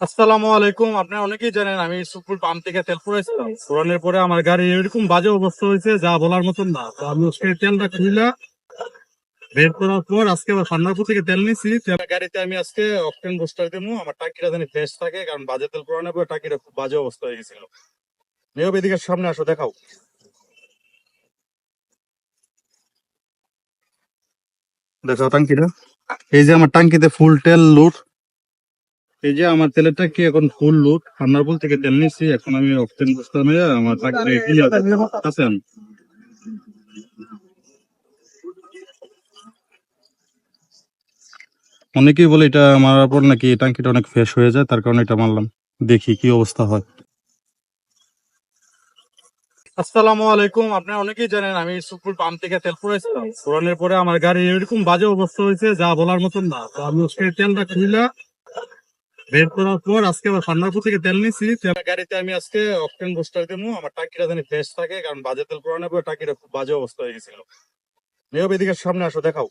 আসসালামু আলাইকুম। আপনারা অনেকেই জানেন আমি সুপুর পাম্প থেকে তেল পুরাইছিলাম পুরানোর পরে আমার গাড়ি এরকম বাজে অবস্থা হয়েছে যা বলার মতন না। তো আমি আজকে তেলটা খুলে বের করার পর আজকে আবার থেকে তেল নিছি। গাড়িতে আমি আজকে অকটেন বুস্টার দেবো আমার টাকিটা জানি ফ্রেশ থাকে কারণ বাজে তেল পুরানোর পরে টাকিটা খুব বাজে অবস্থা হয়ে গেছিল। মেয়ব এদিকে সামনে আসো দেখাও। দেখাও টাঙ্কিটা এই যে আমার টাঙ্কিতে ফুল তেল লুট এই যে আমার তেলের কি এখন ফুল লুট? ফান্নারপুল থেকে তেল নিচ্ছি এখন আমি অক্সিজেন বুস্টার নিয়ে আমার টাকি ক্লিয়ার আছেন? অনেকেই বলে এটা মারার পর নাকি টাঙ্কিটা অনেক ফ্রেশ হয়ে যায় তার কারণে এটা মারলাম। দেখি কি অবস্থা হয়। আসসালামু আলাইকুম আপনারা অনেকেই জানেন আমি সুপুর পাম্প থেকে তেল পুরাইছিলাম। পুরানোর পরে আমার গাড়ি এরকম বাজে অবস্থা হয়েছে যা বলার মতন না। তো আমি তেলটা খুলে বের করার পর আজকে আবার ফান্নারপুর থেকে তেল নিছি। গাড়িতে আমি আজকে অকটেন বুস্টার দেবো। আমার টাকিটা জানি ফ্রেশ থাকে কারণ বাজে তেল পুরানোর পরে টাকিটা খুব বাজে অবস্থা হয়ে গেছিল। মেয়ব এদিকে সামনে আসো দেখাও।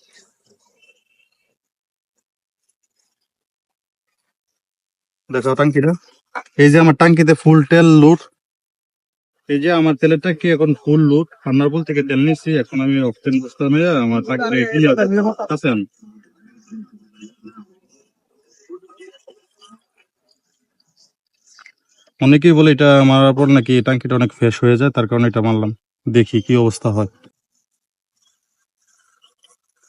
দেখাও টাঙ্কিটা। এই যে আমার টাঙ্কিতে ফুল তেল লুট এই যে আমার তেলের টাকি এখন ফুল লুট ফান্নারপুল থেকে তেল নিচ্ছি এখন আমি অকটেন বুস্টার নিয়ে আমার টাকি আছেন অনেকেই বলে এটা মারার পর নাকি ট্যাঙ্কিটা অনেক ফ্রেশ হয়ে যায়, তার কারণে এটা মারলাম। দেখি কি অবস্থা হয়।